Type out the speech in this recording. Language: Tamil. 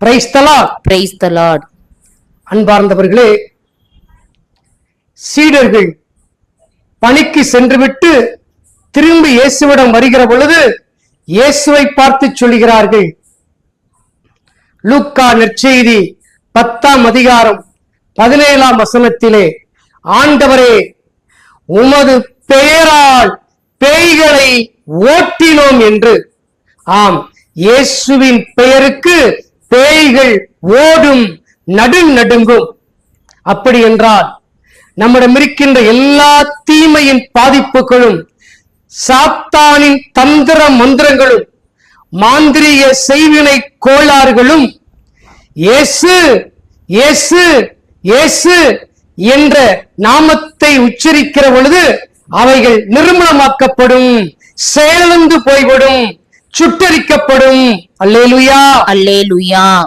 Praise the Lord. அன்பார்ந்தவர்களே சீடர்கள் பணிக்கு சென்றுவிட்டு திரும்பி இயேசுவிடம் வருகிற பொழுது இயேசுவை பார்த்து சொல்கிறார்கள். லூக்கா நற்செய்தி பத்தாம் அதிகாரம் பதினேழாம் வசனத்திலே ஆண்டவரே உமது பெயரால் பேய்களை ஓட்டினோம் என்று. ஆம் இயேசுவின் பெயருக்கு பேய்கள் ஓடும் நடு நடுங்கும். அப்படி என்றால் நம்மிடம் இருக்கின்ற எல்லா தீமையின் பாதிப்புகளும் சாத்தானின் தந்திர மந்திரங்களும் மாந்திரிய செய்வினை கோளாறுகளும் இயேசு இயேசு இயேசு என்ற நாமத்தை உச்சரிக்கிற பொழுது அவைகள் நிர்மூலமாக்கப்படும் செயலந்து போய்விடும். சுட்டரிக்கப்படும். அல்லேலுயா. அல்லேலுயா.